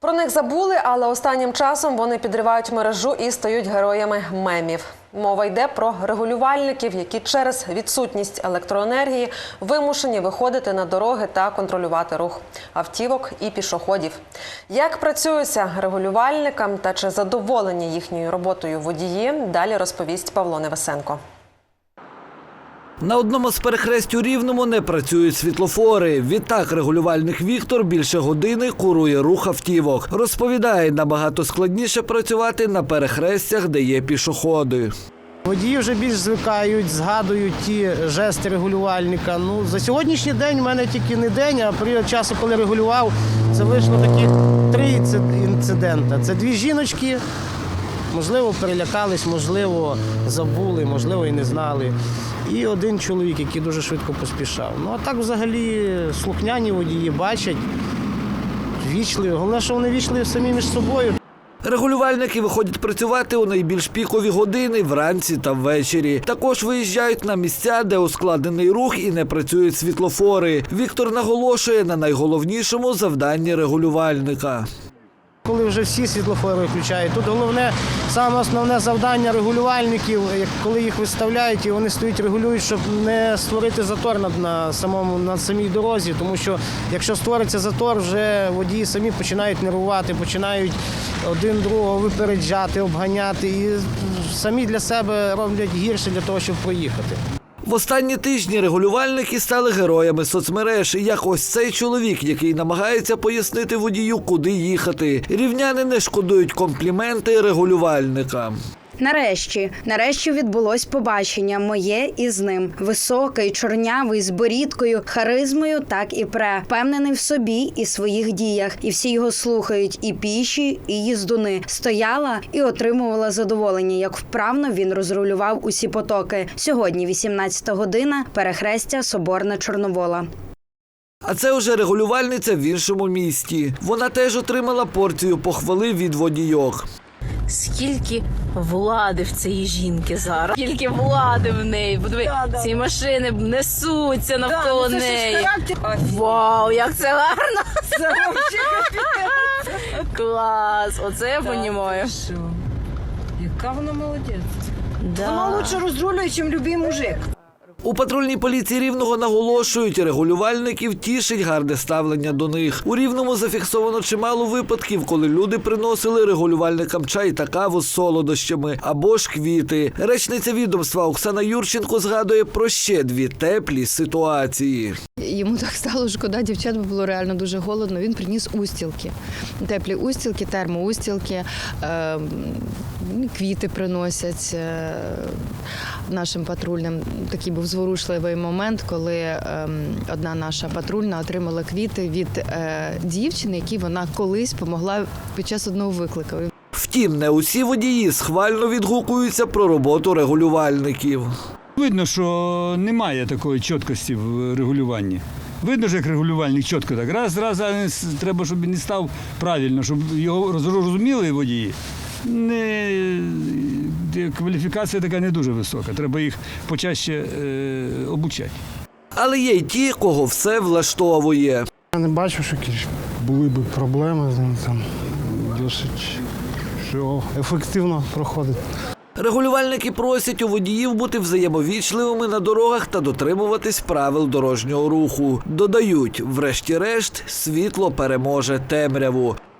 Про них забули, але останнім часом вони підривають мережу і стають героями мемів. Мова йде про регулювальників, які через відсутність електроенергії вимушені виходити на дороги та контролювати рух автівок і пішоходів. Як працюється регулювальникам та чи задоволені їхньою роботою водії? Далі розповість Павло Невесенко. На одному з перехресть у Рівному не працюють світлофори. Відтак регулювальник Віктор більше години курує рух автівок. Розповідає, набагато складніше працювати на перехрестях, де є пішоходи. Водії вже більш звикають, згадують ті жести регулювальника. Ну за сьогоднішній день в мене тільки не день, а період часу, коли регулював, це вийшло таких три інци- інцидента. Це дві жіночки. Можливо, перелякались, можливо, забули, можливо, і не знали. І один чоловік, який дуже швидко поспішав. Ну а так взагалі слухняні водії бачать, вічливі. Головне, що вони вічливі самі між собою. Регулювальники виходять працювати у найбільш пікові години вранці та ввечері. Також виїжджають на місця, де ускладнений рух і не працюють світлофори. Віктор наголошує на найголовнішому завданні регулювальника. Коли вже всі світлофори включають, тут головне саме основне завдання регулювальників, коли їх виставляють і вони стоять, регулюють, щоб не створити затор на, самому на самій дорозі. Тому що якщо створиться затор, вже водії самі починають нервувати, починають один другого випереджати, обганяти і самі для себе роблять гірше для того, щоб проїхати. В останні тижні регулювальники стали героями соцмереж, як ось цей чоловік, який намагається пояснити водію, куди їхати. Рівняни не шкодують компліменти регулювальникам. Нарешті, нарешті відбулось побачення моє із ним. Високий, чорнявий, з борідкою, харизмою, так і пре. Впевнений в собі і своїх діях. І всі його слухають, і піші, і їздуни. Стояла і отримувала задоволення, як вправно він розрулював усі потоки. Сьогодні, 18 година, перехрестя Соборна Чорновола. А це вже регулювальниця в іншому місті. Вона теж отримала порцію похвали від водійок. Скільки влади в цієї жінки зараз? Скільки влади в неї? Подиви, ці машини несуться навколо неї. Вау, як це гарно! Це Клас! Оце я понімаю. Яка вона молодець. Да. Вона лучше розрулює, ніж любий мужик. У патрульній поліції рівного наголошують, регулювальників тішить гарне ставлення до них. У рівному зафіксовано чимало випадків, коли люди приносили регулювальникам чай та каву з солодощами або ж квіти. Речниця відомства Оксана Юрченко згадує про ще дві теплі ситуації. Йому так стало шкода дівчат, було реально дуже голодно. Він приніс устілки, теплі устілки, термоустілки, е, квіти приносять е, нашим патрульним. Такий був зворушливий момент, коли е, одна наша патрульна отримала квіти від е, дівчини, якій вона колись допомогла під час одного виклику. Втім, не усі водії схвально відгукуються про роботу регулювальників. Видно, що немає такої чіткості в регулюванні. Видно, що як регулювальник чітко так. Раз, раз, а треба, щоб він не став правильно, щоб його роз- розуміли водії. Не, е, кваліфікація така не дуже висока. Треба їх почаще е, обучати. Але є й ті, кого все влаштовує. Я не бачу, що якісь були б проблеми з ним там. Досить що ефективно проходить. Регулювальники просять у водіїв бути взаємовічливими на дорогах та дотримуватись правил дорожнього руху. Додають, врешті-решт, світло переможе темряву.